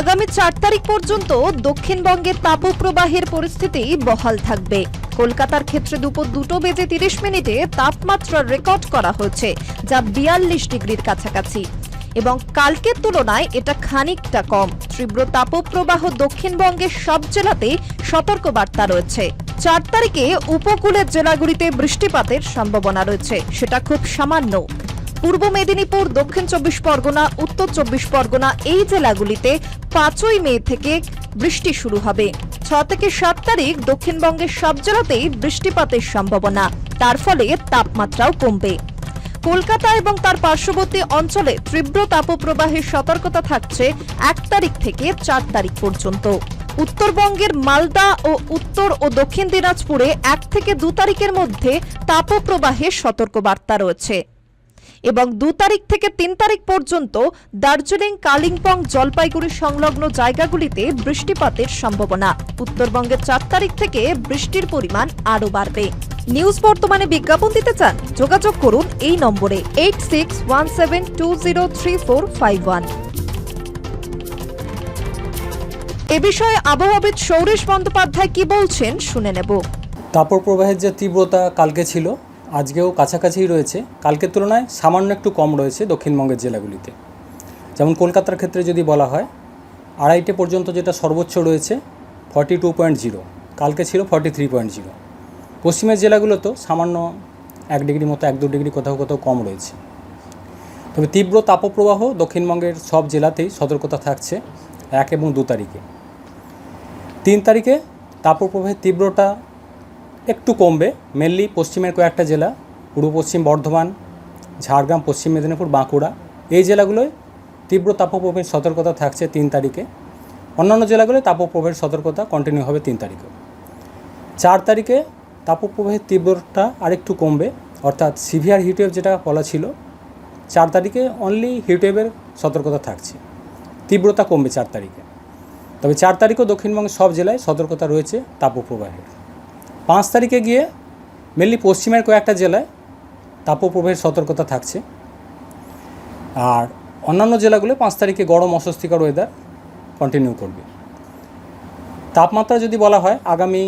আগামী চার তারিখ পর্যন্ত দক্ষিণবঙ্গের তাপপ্রবাহের পরিস্থিতি বহাল থাকবে। কলকাতার ক্ষেত্রে দুপুর দুটো বেজে তিরিশ মিনিটে তাপমাত্রা রেকর্ড করা হয়েছে, যা বিয়াল্লিশ ডিগ্রির কাছাকাছি। এবং কালকের তুলনায় এটা খানিকটা কম। তীব্র তাপপ্রবাহ দক্ষিণবঙ্গের সব জেলাতেই সতর্কবার্তা রয়েছে। চার তারিখে উপকূলের জেলাগুলিতে বৃষ্টিপাতের সম্ভাবনা রয়েছে, সেটা খুব সামান্য। পূর্ব মেদিনীপুর, দক্ষিণ চব্বিশ পরগনা, উত্তর চব্বিশ পরগনা এই জেলাগুলিতে পাঁচই মে থেকে বৃষ্টি শুরু হবে। ছ থেকে সাত তারিখ দক্ষিণবঙ্গের সব জেলাতেই বৃষ্টিপাতের সম্ভাবনা। তার ফলে তাপমাত্রাও কমবে। কলকাতা এবং তার পার্শ্ববর্তী অঞ্চলে তীব্র তাপপ্রবাহের সতর্কতা থাকছে এক তারিখ থেকে চার তারিখ পর্যন্ত। উত্তরবঙ্গের মালদা ও উত্তর ও দক্ষিণ দিনাজপুরে এক থেকে দু তারিখের মধ্যে তাপপ্রবাহের সতর্কবার্তা রয়েছে। এবং দু তারিখ থেকে তিন তারিখ পর্যন্ত দার্জিলিং, কালিম্পং, জলপাইগুড়ি সংলগ্ন জায়গাগুলিতে বৃষ্টিপাতের সম্ভাবনা। উত্তরবঙ্গের চার তারিখ থেকে বৃষ্টির পরিমাণ আরও বাড়বে। নিউজ বর্তমানে বিজ্ঞাপন দিতে চান, যোগাযোগ করুন এই নম্বরে eight six one seven two zero three four five one এ বিষয়ে আবহাওয়াবিদ সৌরেশ বন্দ্যোপাধ্যায় কি বলছেন শুনে নেব। তাপপ্রবাহের যে তীব্রতা কালকে ছিল আজকেও কাছাকাছিই রয়েছে। কালকের তুলনায় সামান্য একটু কম রয়েছে দক্ষিণবঙ্গের জেলাগুলিতে। যেমন কলকাতার ক্ষেত্রে যদি বলা হয়, আড়াইটে পর্যন্ত যেটা সর্বোচ্চ রয়েছে ফর্টি টু পয়েন্ট জিরো কালকে ছিল ফর্টি থ্রি পয়েন্ট জিরো পশ্চিমের জেলাগুলোতেও সামান্য এক ডিগ্রি মতো, এক দু ডিগ্রি কোথাও কোথাও কম রয়েছে। তবে তীব্র তাপপ্রবাহ দক্ষিণবঙ্গের সব জেলাতেই সতর্কতা থাকছে এক এবং দু তারিখে। তিন তারিখে তাপপ্রবাহের তীব্রতা একটু কমবে। মেনলি পশ্চিমের কয়েকটা জেলা, পূর্ব পশ্চিম বর্ধমান, ঝাড়গ্রাম, পশ্চিম মেদিনীপুর, বাঁকুড়া। এই জেলাগুলোয় তীব্র তাপপ্রবাহের সতর্কতা থাকছে তিন তারিখে। অন্যান্য জেলাগুলোয় তাপপ্রবাহের সতর্কতা কন্টিনিউ হবে তিন তারিখে। চার তারিখে তাপপ্রবাহের তীব্রতা আরেকটু কমবে, অর্থাৎ সিভিয়ার হিটওয়েভ যেটা বলা ছিল, চার তারিখে অনলি হিটওয়েভের সতর্কতা থাকছে। তীব্রতা কমবে চার তারিখে। তবে চার তারিখও দক্ষিণবঙ্গের সব জেলায় সতর্কতা রয়েছে তাপপ্রবাহের। পাঁচ তারিখে গিয়ে মেনলি পশ্চিমের কয়েকটা জেলায় তাপপ্রবাহের সতর্কতা থাকছে। আর অন্যান্য জেলাগুলো পাঁচ তারিখে গরম অস্বস্তিকর ওয়েদার কন্টিনিউ করবে। তাপমাত্রা যদি বলা হয়, আগামী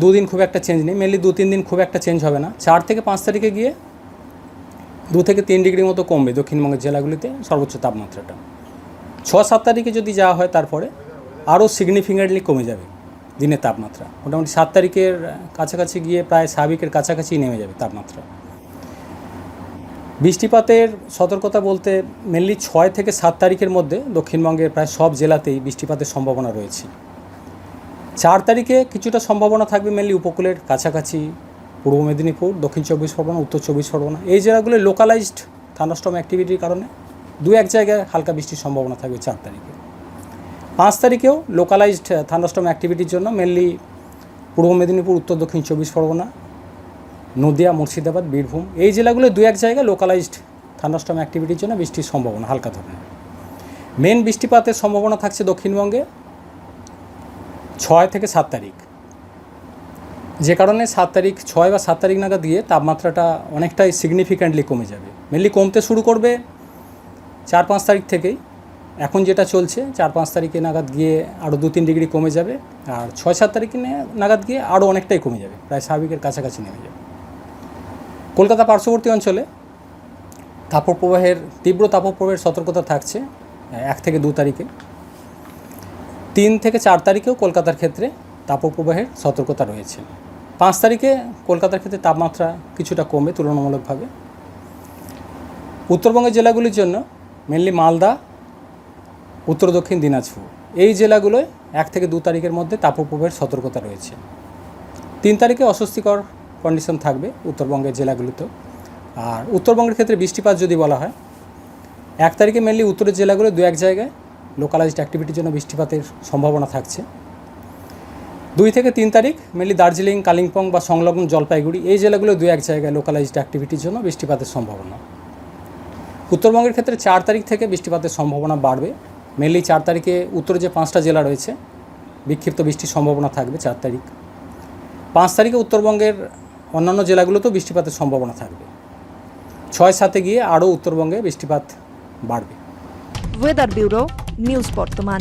দুদিন খুব একটা চেঞ্জ নেই মেনলি দু তিন দিন খুব একটা চেঞ্জ হবে না। চার থেকে পাঁচ তারিখে গিয়ে দু থেকে তিন ডিগ্রি মতো কমবে দক্ষিণবঙ্গের জেলাগুলিতে সর্বোচ্চ তাপমাত্রাটা। ছ সাত তারিখে যদি যাওয়া হয়, তারপরে আরও সিগনিফিকেন্টলি কমে যাবে। দিনের তাপমাত্রা। মোটামুটি সাত তারিখের কাছাকাছি গিয়ে প্রায় স্বাভাবিকের কাছাকাছি নেমে যাবে তাপমাত্রা। বৃষ্টিপাতের সতর্কতা বলতে মেনলি ছয় থেকে সাত তারিখের মধ্যে দক্ষিণবঙ্গের প্রায় সব জেলাতেই বৃষ্টিপাতের সম্ভাবনা রয়েছে। চার তারিখে কিছুটা সম্ভাবনা থাকবে মেনলি উপকূলের কাছাকাছি, পূর্ব মেদিনীপুর, দক্ষিণ চব্বিশ পরগনা, উত্তর চব্বিশ পরগনা। এই জেলাগুলো লোকালাইজড থান্ডাস্টম অ্যাক্টিভিটির কারণে দু এক জায়গায় হালকা বৃষ্টির সম্ভাবনা থাকবে চার তারিখে। পাঁচ তারিখেও লোকালাইজড থান্ডাস্টম অ্যাক্টিভিটির জন্য মেনলি পূর্ব মেদিনীপুর, উত্তর দক্ষিণ চব্বিশ পরগনা, নদিয়া, মুর্শিদাবাদ, বীরভূম এই জেলাগুলো দু এক জায়গায় লোকালাইজড থান্ডাস্টম অ্যাক্টিভিটির জন্য বৃষ্টির সম্ভাবনা, হালকা ধরনের। মেন বৃষ্টিপাতের সম্ভাবনা থাকছে দক্ষিণবঙ্গে ছয় থেকে সাত তারিখ। যে কারণে সাত তারিখ, ছয় বা সাত তারিখ নাগাদ দিয়ে তাপমাত্রাটা অনেকটাই সিগনিফিক্যান্টলি কমে যাবে। মেনলি কমতে শুরু করবে চার পাঁচ তারিখ থেকেই। এখন যেটা চলছে, চার পাঁচ তারিখে নাগাদ গিয়ে আরও দু তিন ডিগ্রি কমে যাবে, আর ছয় সাত তারিখে নাগাদ গিয়ে আরও অনেকটাই কমে যাবে, প্রায় স্বাভাবিকের কাছাকাছি নেমে যাবে। কলকাতা পার্শ্ববর্তী অঞ্চলে তাপপ্রবাহের তীব্র তাপপ্রবাহের সতর্কতা থাকছে, এক থেকে দু তারিখে। তিন থেকে চার তারিখেও কলকাতার ক্ষেত্রে তাপপ্রবাহের সতর্কতা রয়েছে। পাঁচ তারিখে কলকাতার ক্ষেত্রে তাপমাত্রা কিছুটা কমবে তুলনামূলকভাবে। উত্তরবঙ্গের জেলাগুলির জন্য মেনলি মালদা উত্তর দক্ষিণ দিনাজপুর। এই জেলাগুলোয় এক থেকে দু তারিখের মধ্যে তাপপ্রবাহের সতর্কতা রয়েছে। তিন তারিখে অস্বস্তিকর কন্ডিশন থাকবে উত্তরবঙ্গের জেলাগুলিতেও। আর উত্তরবঙ্গের ক্ষেত্রে বৃষ্টিপাত যদি বলা হয়, এক তারিখে মেনলি উত্তরের জেলাগুলো দু এক জায়গায় লোকালাইজড অ্যাক্টিভিটির জন্য বৃষ্টিপাতের সম্ভাবনা থাকছে। দুই থেকে তিন তারিখ মেনলি দার্জিলিং, কালিম্পং বা সংলগ্ন জলপাইগুড়ি, এই জেলাগুলো দু এক জায়গায় লোকালাইজড অ্যাক্টিভিটির জন্য বৃষ্টিপাতের সম্ভাবনা। উত্তরবঙ্গের ক্ষেত্রে চার তারিখ থেকে বৃষ্টিপাতের সম্ভাবনা বাড়বে। মেনলি চার তারিখে উত্তরে যে পাঁচটা জেলা রয়েছে, বিক্ষিপ্ত বৃষ্টির সম্ভাবনা থাকবে চার তারিখ। পাঁচ তারিখে উত্তরবঙ্গের অন্যান্য জেলাগুলোতেও বৃষ্টিপাতের সম্ভাবনা থাকবে। ছয় সাতে গিয়ে আরও উত্তরবঙ্গে বৃষ্টিপাত বাড়বে। ওয়েদার ব্যুরো নিউজ বর্তমান